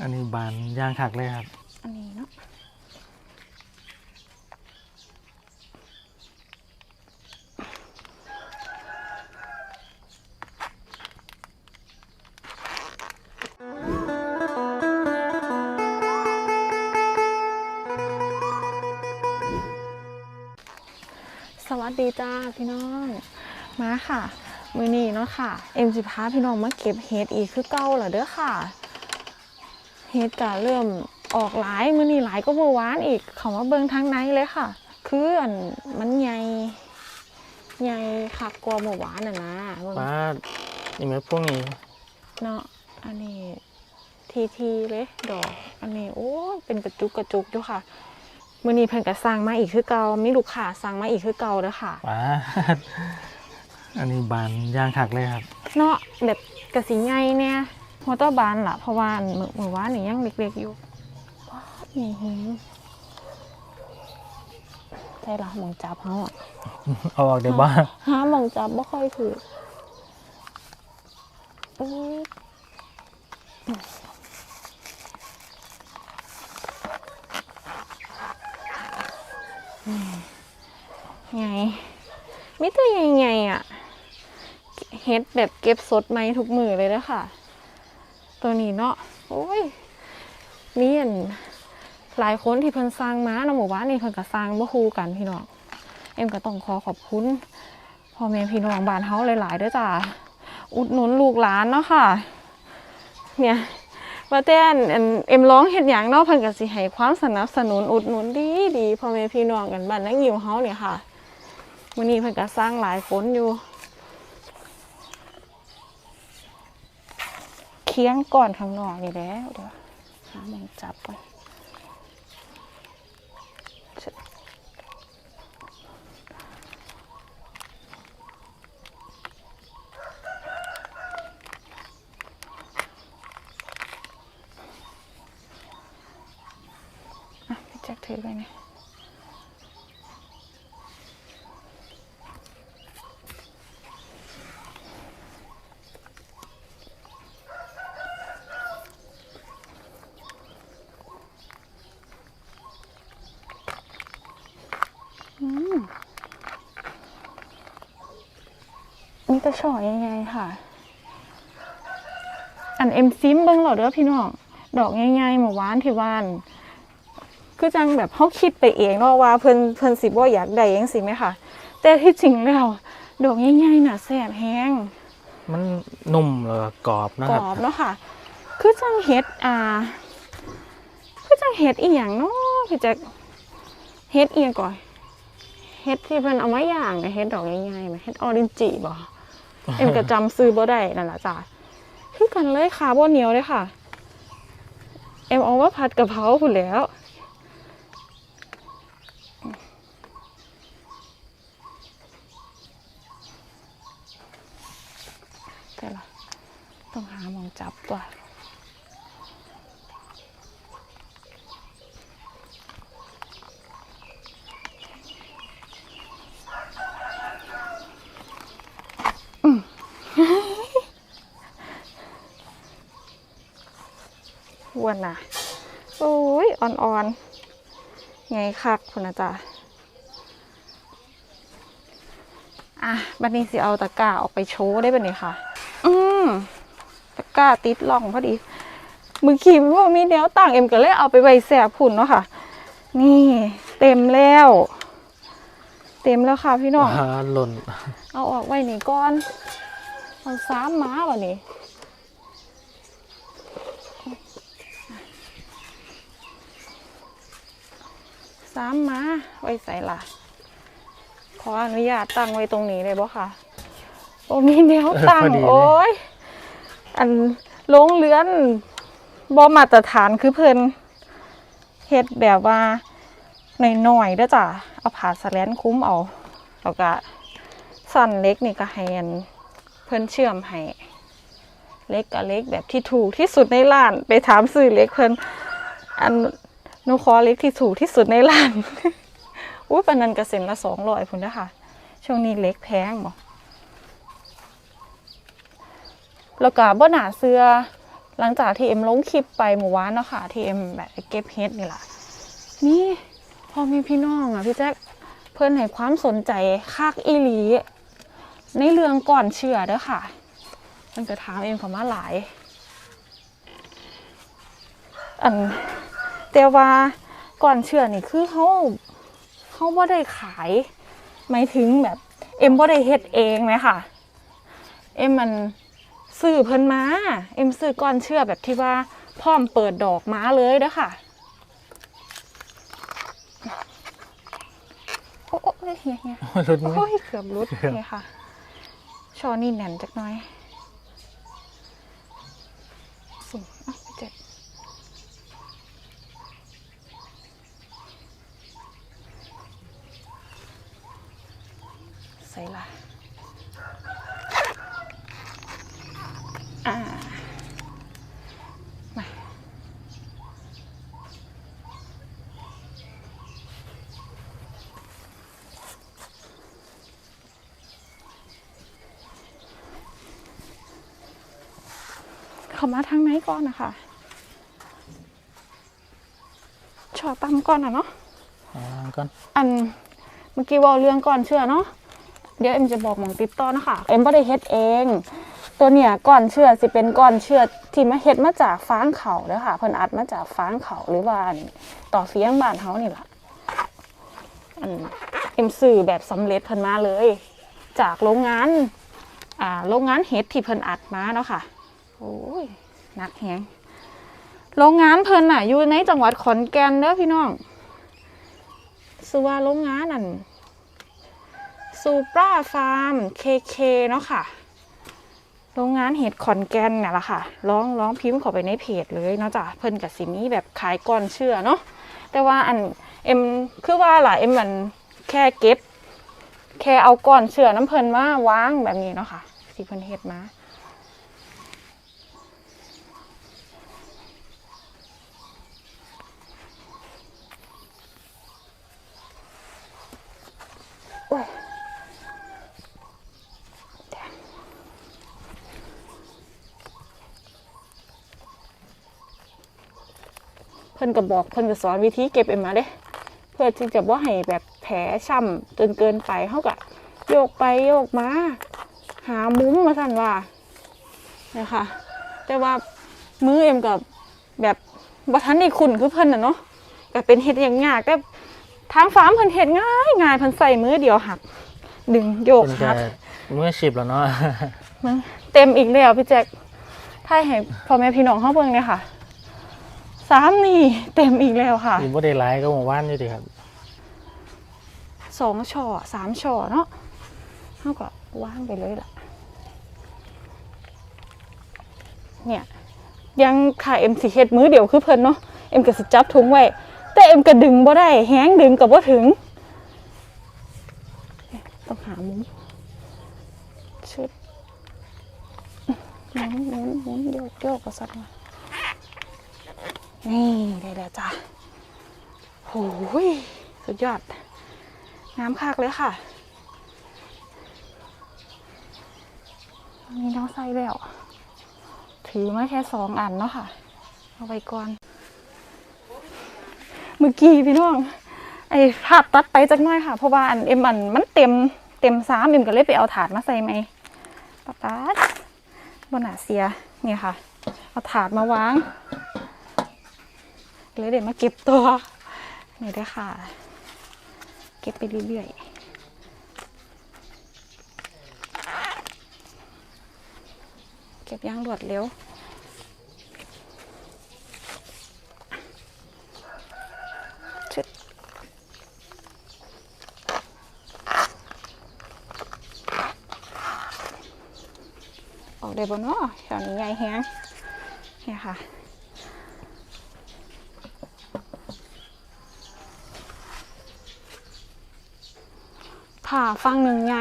อันนี้บานยางคักเลยครับ อันนี้เนาะสวัสดีจ้าพี่น้องมาค่ะ มือนี้เนาะค่ะ เอ็มสิพาพี่น้องมาเก็บเฮ็ดอีกคือเก่าเหรอเด้อค่ะ เฮ็ดก็เริ่มออกหลายมือนี้หลายก็เมื่อวานอีกเขามาเบิ่งทางในเลยค่ะ คืออันมันใหญ่ใหญ่คักกว่าเมื่อวานน่ะนะเบิ่งป้านี่ไหมพวกนี้เนาะอันนี้ทีทีเลยดอก อันนี้โอ้ยเป็นกระจุกกระจุกอยู่ค่ะมือนี้เพิ่นก็สั่งมาอีกคือเก่ามีลูกค้าสั่งมาอีกคือเก่าเด้อค่ะ ป้าอันนี้บานย่างคักเลยครับ เนาะแบบกระสีไงเนี่ย มอเตอร์บานล่ะเพราะว่าเมื่อเมื่อวานนี่ยังเล็กๆอยู่ว้าวนี่หิงใช่ละหมองจับเขาอะเอาออกได้บ้างหาหมองจับไม่ค่อยถืออื้อนี่ไงมิตัวใหญ่ๆอะ เฮ็ดแบบเก็บสดไหมทุกมือเลยนะค่ะ ตัวนี้เนาะโอ้ยมีอันหลายคนที่เพิ่นสร้างมาเนาะหมู่บ้านนี่เพิ่นก็สร้างบ่คู่กันพี่น้องเอ็มก็ต้องขอขอบคุณพ่อแม่พี่น้องบ้านเฮาหลายๆด้อจ้าอุดหนุนลูกหลานเนาะค่ะ เนี่ยว่าแต่นเอ็มร้องเฮ็ดหยังเนาะเพิ่นก็สิให้ความสนับสนุนอุดหนุนดีดีพ่อแม่พี่น้องกันบ้านนักยิวเฮาเนี่ยค่ะมื้อนี้เพิ่นก็สร้างหลายคนอยู่ เคียงก่อนข้างนอกนี่แล้วเดี๋ยวหาหมองจับก่อนจ็คถือไปเนี่ย นี่ก็ช่อยังไงค่ะ อันเอ็มซิมเบิ้งเหรอเด้อพี่น้อง ดอกง่ายๆหมู่บ้านที่บ้านคือจังแบบเขาคิดไปเองเนาะว่าเพิ่นเพิ่นสิบ่อยากได้ยังสิไหมค่ะ แต่ที่จริงแล้วดอกง่ายๆน่ะแซ่บแห้ง มันนุ่มเลยกรอบนะกครรับอบเนาะค่ะ คือจังเฮ็ดอ่า คือจังเฮ็ดอีหยังเนาะพี่แจ๊คเฮ็ดอีหยังก่อนเฮ็ดที่เพิ่นเอามาย่างน่ะเฮ็ดดอกง่ายๆไหมเฮ็ดออรินจิบ่ เอ็มก็จำซื้อบ่ได้นั่นแหละจ้ะคือกันเลยค่ะบ่เหนียวเลยค่ะ เอ็มเอามาผัดกะเพราพุ่นแล้วแต่ละต้องหาหมองจับตัว วนนะโอ้ยอ่อนๆไงคักคุณนะจ๊ะอะบันนี้สิเอาตะกร้าออกไปโชว์ได้เป็นไงค่ะ อืมตะกร้าติดล่องพอดี มือขีมว่ามีแนวต่างเอ็มก็เลยเอาไปใบแสบผุ่นเนาะค่ะ นี่เต็มแล้ว เต็มแล้วค่ะพี่น้องอ่าหล่น เอาออกไว้นี่ก่อน เอาสามม้าบ่นี่ สามม้าไว้ใส่ละขออนุญาตตั้งไว้ตรงนี้เลยบ่ค่ะโอ้มีแนวตั้งโอ้ย อันโรงเรือนบ่มาตรฐานคือเพิ่นเฮ็ดแบบว่าหน่อยๆเด้อจ้ะเอาผ่าสแลนคุ้มเอาแล้วก็สั่นเล็กนี่ก็ให้อันเพิ่นเชื่อมให้เล็กกับเล็กแบบที่ถูกที่สุดในร้านไปถามซื้อเล็กเพิ่นอันห นูขอเล็กที่ถูกที่สุดในร้านอุ้ยปนันก็เซ็นละสองร้อยพุ่นนะคะช่วงนี้เล็กแพงบ่แล้วก็บ่หนาเสื้อหลังจากที่เอ็มลงคลิปไปหมู่วานเนาะค่ะที่เอ็มแบบเก็บเฮ็ดนี่แหละนี่พอมีพี่น้องอะพี่แจ๊คเพื่อนให้ความสนใจคักอีหลีในเรื่องก่อนเชื่อเด้อค่ะเพิ่นจะถามเอ็มเขามาหลาย อัน แต่ว่าก่อนเชื่อนี่คือเขาเขาบ่ได้ขายหมายถึงแบบเอ็มบ่ได้เฮ็ดเองไหมค่ะ เอ็มมันซื้อเพิ่นมาเอ็มซื้อก้อนเชื่อแบบที่ว่าพร้อมเปิดดอกม้าเลยเด้อค่ะโอ้โอ้เฮ้ยเฮียเฮียรุดไหมโอ้ยเกือบรุดเกือบเนี่ยค่ะ ชอนี่แน่นจักหน่อยสุ่มอะพี่เจ็ดใส่ละอ่ามาเข้ามาทางไหนก่อนนะคะชอตำก่อนอะเนาะ อ่าก่อน อันเมื่อกี้เว่าเรื่องก่อนเชื่อเนาะ เดี๋ยวเอ็มจะบอกหมองติดต่อนะคะเอ็มไม่ได้เฮ็ดเองตัวเนี่ยก่อนเชื่อสิเป็นก่อนเชื่อที่มาเฮ็ดมาจากฟางเขาเด้อค่ะเพิ่นอัดมาจากฟางเขาหรือว่าต่อเฟียงบ้านเฮานี่ล่ะเอ็มซื้อแบบสำเร็จเพิ่นมาเลย จากโรงงานอ่าโรงงานเฮ็ดที่เพิ่นอัดมาเนาะค่ะโอ้ยหนักแฮงโรงงานเพิ่นน่ะอยู่ในจังหวัดขอนแก่นเด้อพี่น้องชื่อว่าโรงงานนั่น ซูปราฟาร์มเคเคเนาะค่ะ โรงงานเห็ดขอนแก่นเนี่ยแหละค่ะร้องร้องพิมพ์เข้าไปในเพจเลยเนาะจ้ะเพิ่นกับสิมีแบบขายก่อนเชื่อเนาะแต่ว่าอันเอ็มคือว่าล่ะเอ็มมันแค่เก็บ แค่เอาก่อนเชื่อน้ำเพิ่นมาวางแบบนี้เนาะค่ะที่เพิ่นเฮ็ดมา เพิ่นก็บอกเพิ่นก็สอนวิธีเก็บเอ็มมาเด้เพื่อที่จะบ่ให้แบบแผลช้ำจนเกินไปเฮาก็โยกไปโยกมา หามุ้มมาสั่นว่าเนี่ยค่ะแต่ว่ามือเอ็มกับแบบบ่ทันได้คุ้นคือเพิ่นน่ะเนาะก็เป็นเฮ็ดอย่างยากแต่ทางฟาร์มเพิ่นเฮ็ดง่ายง่ายเพิ่นใส่มือเดียวหัก ดึงโยกเป็นหัจะกมืออาชีพแล้วเนาะมึงเต็มอีกแล้วพี่แจ็คถ้าให้พ่อแม่พี่น้องเขาเบิ่งเนี่ยค่ะ สามนี่เต็มอีกแล้วค่ะอยู่บ่ได้หลายก็หมู่บ้านอยู่ดีครับ สองช่อสามช่อเนาะเขาก็ว่างไปเลยล่ะ เนี่ย ยังค่ะเอ็มสิเฮ็ดมือเดียวคือเพิ่นเนาะเอ็มก็สิจับถุงไว้ แต่เอ็มก็ดึงบ่ได้แห้งดึงก็บ่ถึง ต้องหามุมชุดหมุนหมุนหมุนโยกโยกก็สักมา นี่ได้แล้วจ้ะโอ้ยสุดยอด น้ำคักเลยค่ะมีน้องไส้แล้ว ถือมาแค่สองอันเนาะค่ะ เอาไปก่อน เมื่อกี้พี่น้อง ไอ้ภาพตัดไปจักหน้อยค่ะ เพราะว่าอันเอ็มอันมันเต็มเต็มซ้ำเอ็มก็เลยไปเอาถาดมาใส่ไหมปัดตัดบนหนาเสียเนี่ยค่ะ เอาถาดมาวาง เลยเดี๋ยวมาเก็บตัว นี่ด้อค่ะ เก็บไปเรื่อยๆเก็บย่างรวดเร็วชึดออกได้บนเนาะแถวนี้ใหญ่แฮงเนี่ยค่ะ ผ่าฟังหนึ่งไง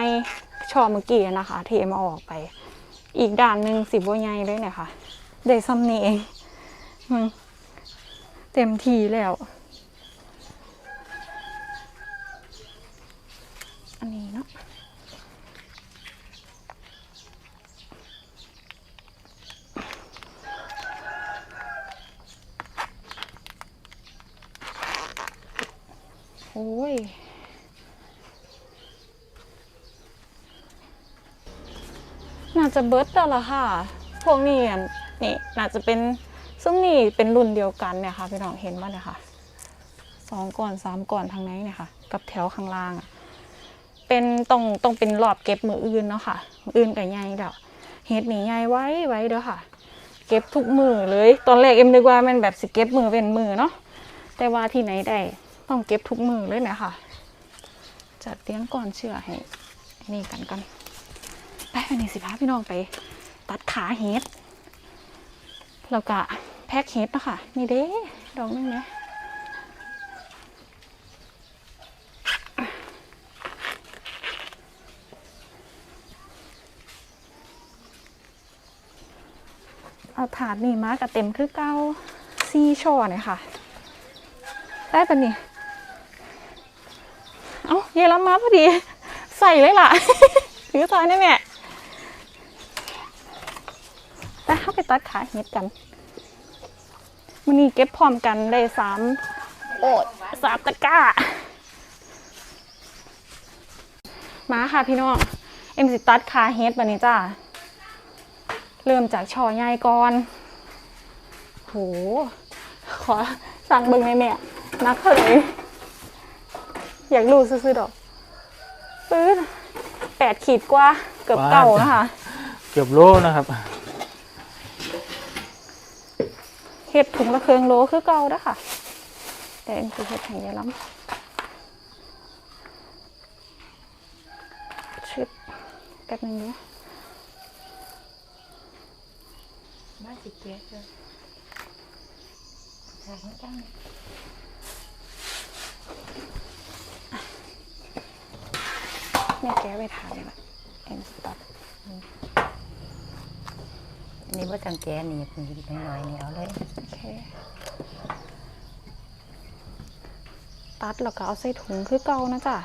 ชอเมื่อกี้นะคะ เทมาออกไป อีกด่านหนึ่งสิบวไงเลยเนี่ยค่ะ ได้ซ้ำนี่เองเต็มทีแล้ว อันนี้เนาะ โอ้ย น่าจะ เบิร์ดแล้วล่ะค่ะ พวกนี้อะนี่น่าจะเป็นซึ่งนี่เป็นรุ่นเดียวกันเนี่ยค่ะพี่น้องเห็นป่ะเนี่ยค่ะสองก่อนสามก่อนทางไหนเนี่ยค่ะ กับแถวข้างล่าง เป็นต้องต้องเป็นรอบเก็บมืออื่นเนาะค่ะ อื่นกับใหญ่เด้อเฮ็ดนี่ใหญ่ไว้ไว้เด้อค่ะ เก็บทุกมือเลย ตอนแรกเอ็มนึกว่ามันแบบสิเก็บมือเป็นมือเนาะแต่ว่าที่ไหนได้ต้องเก็บทุกมือเลยเนี่ยค่ะ จัดเลี้ยงก่อนเชื่อให้นี่กันกัน วันนี้สิพาพี่น้องไป ตัดขาเฮ็ดแล้วก็แพ็คเฮ็ดนะคะนี่เด้ดอกนึงนะเอาถาดนี่มากับเต็มคือเก้าซีช่อเนี่ยค่ะ ได้ปะนี่ เอ้า เยลัมมาพอดี ใส่เลยล่ะ ถือซอยนี่แม่ไปเข้าไป ตัดขาเฮ็ดกันมันนี้เก็บพร้อมกันได้สามโอดสามตะกร้ามาค่ะพี่น้อง เอ็มสิตัดขาเฮ็ดวันนี้จ้า เริ่มจากช่อใหญ่ก่อน โห ขอสั่งเบิ่งในอยแม่นักเท่าไหร่อยากรู้ซื้อๆดอกปื๊ดแปดขีดกว่าเกือบเก่านะคะ เกือบโลนะครับ เห็ดถุงละเครื่องโลคือเก่าเด้อค่ะ แต่เอ็นคือเห็ดแห่งยายล้ำชิดแป๊บนึงนะบ้านสิเกียรติทางตั้งแม่แก้ไปทานเลยละเอ็นสตัดอัน นี้ว่าทางแกนี่คุณนิดหน่อยๆนี่เอาเลยโอเคตัดแล้วก็เอาใส่ถุงคือเก่านะจ๊ะ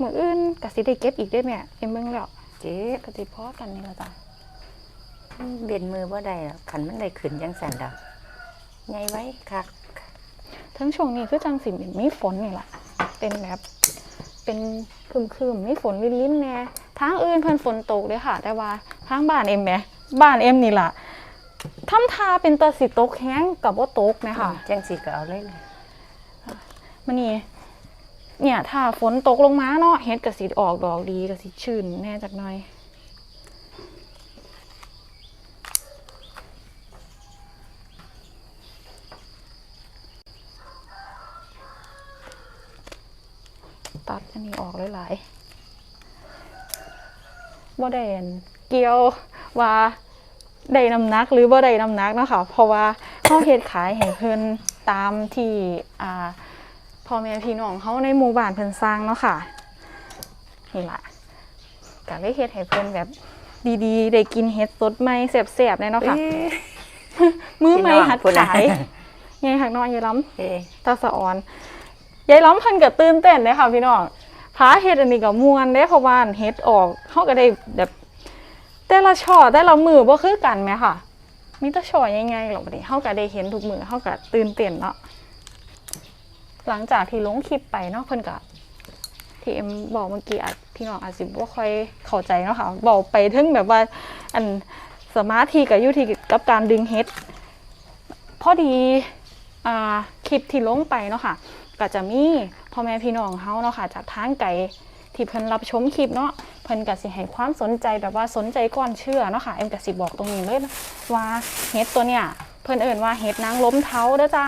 มืออื่นกะสิได้เก็บอีกได้ไหมเอ็มเบิ่งแล้วเจ๊บกะสิพอกันนี่ละจ้ะเบียนมือว่าได้หรอกขันมันได้ขึ้นยังสั่นดอกไงไว้คักทั้งช่วงนี้คือจังสิมีฝนนี่แหละเป็นแบบเป็นคืมคืมๆมีฝนวิลิ้นแน่ ทางอื่นเพิ่นฝนตกเลยค่ะ แต่ว่าทางบ้านเอ็มแหมบ้านเอ็มนี่ล่ะทำทาเป็นตะสิตกแห้งกับว่าตกนะคะจังสิก็เอาเลยล่ะมันนี่เนี่ยถ้าฝนตกลงมาเนาะเฮ็ดกะสิออกดอกดีกะสิชื่นแน่จักหน่อยตัดอันนี้ออกหลายๆ บ่ได้อันเกี่ยวว่าได้น้ำหนักหรือบ่ได้น้ำหนักเนาะคะเพราะว่าเฮาเฮ็ดขายให้เพิ่นตามที่อ่าพ่อแม่พี่น้องเขาในหมู่บ้านเพิ่นสร้างเนาะค่ะนี่ล่ะก็เลยเฮ็ดให้เพิ่นแบบดีๆ ได้กินเฮ็ดสดใหม่แซ่บๆเลยเนาะค่ะ มือใหม่หัดขายไงหักน้อยยายล้เอ้ยำตาสะออนยายล้ำเพิ่นก็ตื่นเต้นเลยค่ะพี่น้อง พาเฮ็ดอันนี้ก็ม่วนได้เพราะว่าเฮ็ดออกเฮาก็ได้แบบ แต่ละช่อแต่ละมือบ่คือกันแหมค่ะ มีแต่ช่อใหญ่ๆหรอกบัดนี้เฮาก็ได้เห็นทุกมือเฮาก็ตื่นเต้นเนาะหลังจากที่ลงคลิปไปเนาะเพิ่นก็ที่เอ็มบอกเมื่อกี้อาจพี่น้องอาจสิบ่ค่อยเข้าใจเนาะค่ะบอกไปถึงแบบว่า อันสมาธิกับยู่ที่กับการดึงเฮ็ดพอดีอ่าคลิปที่ลงไปเนาะค่ะก็จะมี พ่อแม่พี่น้องเฮาเนาะค่ะ จากทางไกลที่เพิ่นรับชมคลิปเนาะเพิ่นก็สิให้ความสนใจแบบว่าสนใจก่อนเชื่อเนาะค่ะเอ็มก็สิบอกตรงนี้เลยว่าเฮ็ดตัวเนี้ยเพิ่นเอิ่นว่าเฮ็ดนางล้มเท้าเด้อจ้า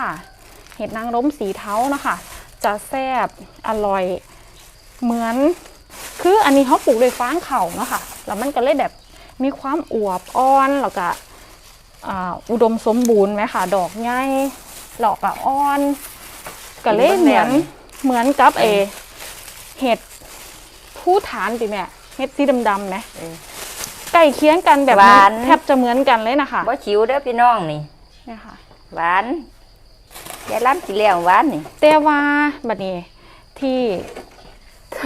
เห็ดนางรมสีเท้าเนาะคะจะแซ่บอร่อยเหมือน คืออันนี้เขาปลูกโดยฟางเข่าเนาะค่ะแล้วมันก็เลยแบบมีความอวบอ่อนแล้วก็อ่าอุดมสมบูรณ์ไหมค่ะ ดอกใหญ่หลอกอะอ่อนก็เลยเหมือน เหมือนกับเอเห็ดผู้ฐานติแม่เห็ดสีดำๆไหมเออ ใกล้เคียงกันแบบหวาน แทบจะเหมือนกันเลยนะคะบ่ชิวเด้อพี่น้องนี่เนี่ยค่ะ หวานยายล้ำสิแล้วหวานนี่ แต่ว่าบัดนี้ที่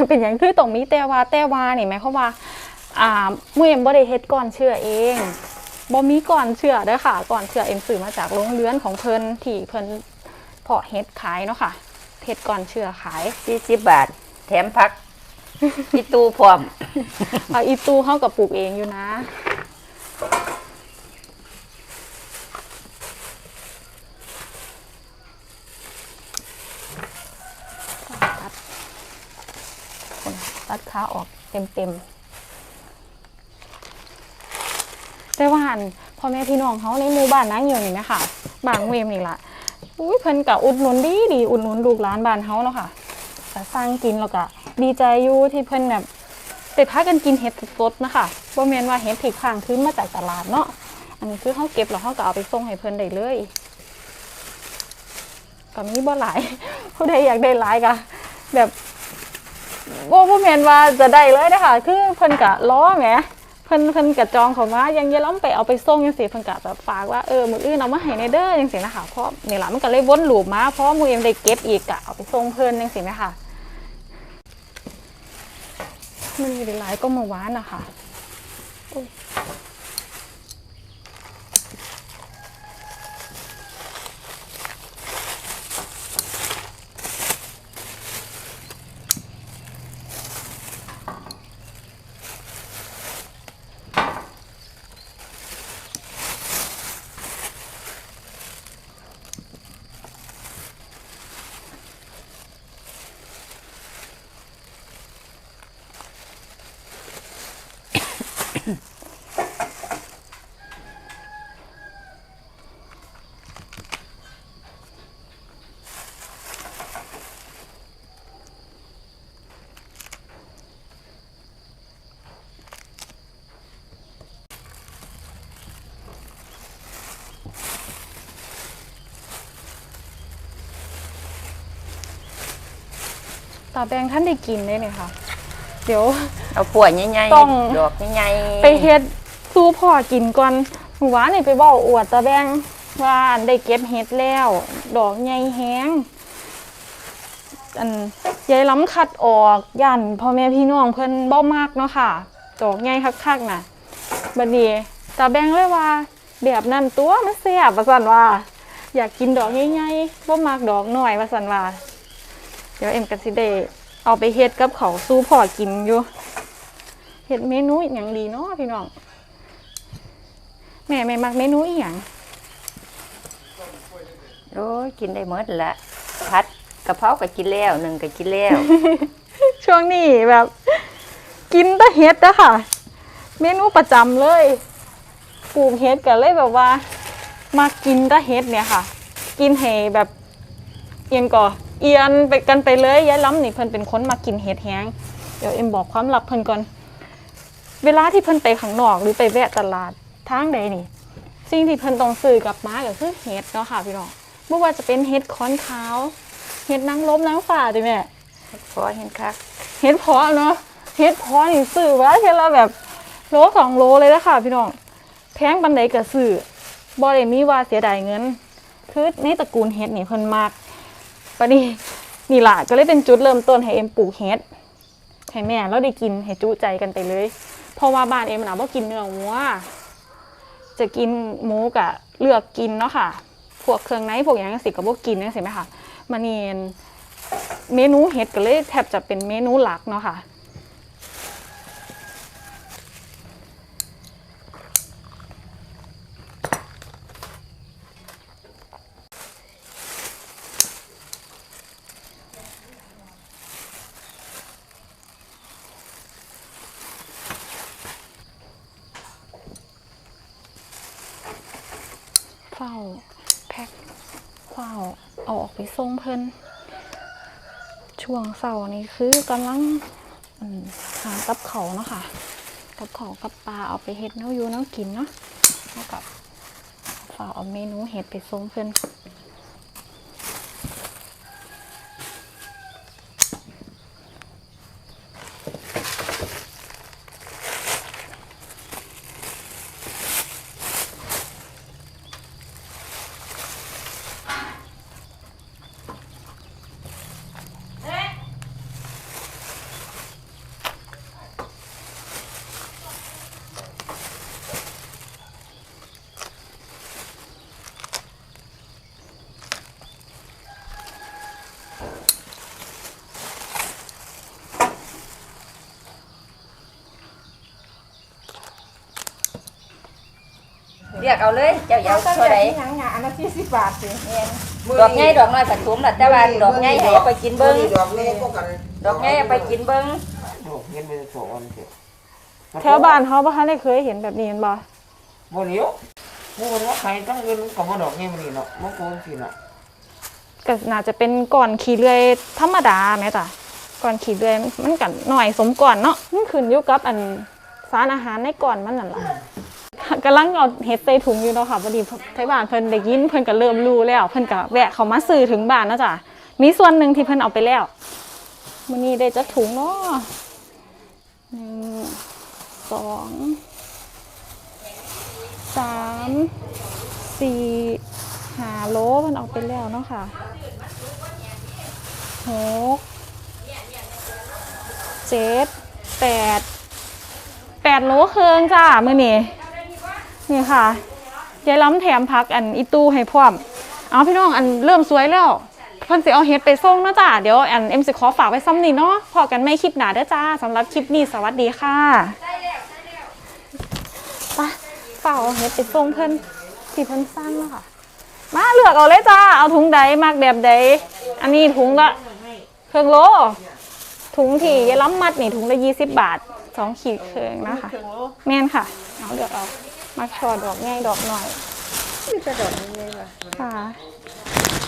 เป็นอย่างคือตรงนี้แต่ว่าแต่ว่านี่หมายความว่า อ่าเมื่อเอ็มบ่ได้เฮ็ดก่อนเชื่อเองบ่มีก่อนเชื่อเด้อค่ะก่อนเชื่อเอ็มซื้อมาจากโรงเรือนของเพิ่นที่เพิ่นเพาะเฮ็ดขายเนาะค่ะ เฮ็ดก่อนเชื่อขายสี่สิบบาท แถมพักพี่ตูพร้อม เอาอีตู้เฮากับปลูกเองอยู่นะ ตัดคนตัดขาออกเต็มๆแต่ว่าอันพ่อแม่พี่น้องเขาในหมู่บ้านนั่งอยู่นี่นะคะบางเวมนี่ละ อุ้ยเพิ่นกับอุดหนุนดีดีอุดหนุนลูกหลานบ้านเฮาเนาะค่ะแต่สร้างกินแล้วก็ดีใจอยู่ที่เพิ่นแบบได้พากันกินเห็ดสดๆนะคะบ่แม่นว่าเห็ดผิกข้างขึ้นมาจากตลาดเนาะอันนี้คือเฮาเก็บแล้วเฮาก็เอาไปส่งให้เพิ่นได้เลยก็มีบ่หลายผู้ใดอยากได้หลายก็แบบบ่บ่แม่นว่าจะได้เลยนะคะคือเพิ่นก็ล้อแหม เพิ่นเพิ่นก็จองเขามายังยล้อมไปเอาไปส่งยังเสียเพิ่นกะแบบฝากว่าเออมืออื่นเอามาให้ในเด้อยังเสียนะคะเพราะนี่ละมันก็เลยวนหลูปมาเพราะมือเอ็มได้เก็บอีกกะเอาไปส่งเพิ่นยังซี่นะคะมันมีหลายก็เมื่อวานนะคะ ตาแบงท่านได้กินได้ไหมคะเดี๋ยว เอาปวดใหญ่ต้องๆดอกใหญ่ๆไปเฮ็ดสู้พ่อกินก่อนหมู่วานนี่ไปเว้าอวดตาแบงว่าได้เก็บเฮ็ดแล้ว ดอกใหญ่แฮงอันยายล้ำคัดออกย่านพ่อแม่พี่น้องเพิ่นบ่มากเนาะค่ะ ดอกใหญ่คักๆน่ะบัดนี้ตาแบงเลยว่า แบบนั้นตัวมันแซ่บว่าซั่นว่า อยากกินดอกใหญ่ๆบ่มักดอกน้อยว่าซั่นว่า เดี๋ยวเอ็มก็สิได้เอาไปเฮ็ดกับเขาวสู้พ่อกินอยู่เห็ดเมนูอหย่างดีเนาะพี่น้องแม่แม่มักเมนูอีหยังโอ้ยกินได้หมดละพัดกะเพราก็กินแล้วหนึ่งก็กินแล้ว ช่วงนี้แบบ กินแต่เห็ดอะค่ะ เมนูประจำเลยปลูกเห็ดกันเลยแบบว่า มากินแต่เห็ดเนี่ยค่ะ กินให้แบบเอียนก่อ เอียนไปกันไปเลยยายล้ำนี่เพิ่นเป็นคนมากินเห็ดแห้งเดี๋ยวเอ็มบอกความลับเพิ่นก่อน เวลาที่เพิ่นไปข้างนอกหรือไปแวะตลาดทางใดนี่ สิ่งที่เพิ่นต้องซื้อกลับมาก็คือเห็ดเนาะค่ะพี่น้องไม่ว่าจะเป็นเห็ดค้อนขาวเห็ดนางรมนางฟ้าดิแม่พอเห็นคักเห็ดเพาะเนาะเห็ดเพาะนี่ซื้อไว้เทละแบบโลสองโลเลยนะคะพี่น้องแพงบันไดก็ซื้อบ่ได้มีว่าเสียดายเงิน คือในตระกูลเห็ดนี่เพิ่นมาก ปะนี่นี่ล่ะก็เลยเป็นจุดเริ่มต้นให้เอ็มปลูกเฮ็ดให้แม่เราได้กินให้จุใจกันไปเลย เพราะว่าบ้านเอ็มนะว่ากินเนื้อวัวจะกินหมูกะเลือกกินเนาะค่ะ พวกเครื่องในพวกอย่างนั้นสิกับพวกกินนั่นสิไหมคะมันเนียนเมนูเฮ็ดก็เลยแทบจะเป็นเมนูหลักเนาะค่ะ เฝ้าแพ็คเฝ้าเอาออกไปส่งเพิ่นช่วงเสาร์นี้คือกำลังหากับเขาเนาะค่ะกับเขากับปลาเอาไปเห็ดเน้วอยู่แน้ากินเนาะแล้วกับฝาเอาเมนูเห็ดไปส่งเพิ่น รียกเอาเลย เจ้าอยากเท่าไหร่ยังหยาอันละสี่สิบบาทสิแม่นดอกใหญ่ดอกน้อยก็ถุมล่ะแต่ว่าดอกใหญ่ให้เอาไปกินเบิ่งดอกนี้ก็กันดอกใหญ่เอาไปกินเบิ่งดอกเงินเป็นสอนเถอะแถวบ้านเขาบ่ทันได้เคยเห็นแบบนี้เห็นบ่บ่เลี้ยวหมู่มันว่าใครตั้งเงินกับบ่ดอกนี้มันนี่เนาะบ่โกงสิเนาะก็น่าจะเป็นก่อนขี่เรือยธรรมดาแม่จ้ะก่อนขี่เรือยมันมันกันหน่อยสมก่อนเนาะมันขึ้นอยู่กับอันสารอาหารในก่อนมันนั่นล่ะ กำลังเอาเห็ดใส่ถุงอยู่เนาะค่ะพอดีไทบ้านเพิ่นได้ยินเพิ่นก็เริ่มรู้แล้ว เพิ่นก็แวะเขามาซื้อถึงบ้านนะจ้ะมีส่วนหนึ่งที่เพิ่นเอาไปแล้วมื้อนี้ได้จักถุงเนาะหนึ่งสองสามสี่หาโลเพิ่นเอาไปแล้วเนาะค่ะหกเจ็ดแปดแปดโลเครึ่งจ้ามื่อนี้ นี่ค่ะยายล้ำแถมพักอันอีตู้ให้พร้อม เอาพี่น้องอันเริ่มสวยแล้วเพิ่นสิเอาเฮ็ดไปส่งเนาะจ้าเดี๋ยวอันเอ็มสิขอฝากไว้ซ้ำนี่เนาะพอกันไม่คลิปหนาเด้อจ้าสำหรับคลิปนี้สวัสดีค่ะไปฝากเอาเฮ็ดไปส่งเพิ่นที่เพิ่นสร้างเนาะค่ะ มาเลือกเอาเลยจ้าเอาถุงใดมากแบบใดอันนี้ถุงละเครื่องโลถุงที่ยายล้ำมัดนี่ถุงละยี่สิบบาทสองขีดเครื่องนะคะแม่นค่ะ เอาเลือกเอา มักชอดอกง่ายดอกหน่อยมีแต่ดอกนี้เลยว่ะค่ะตัวใหญ่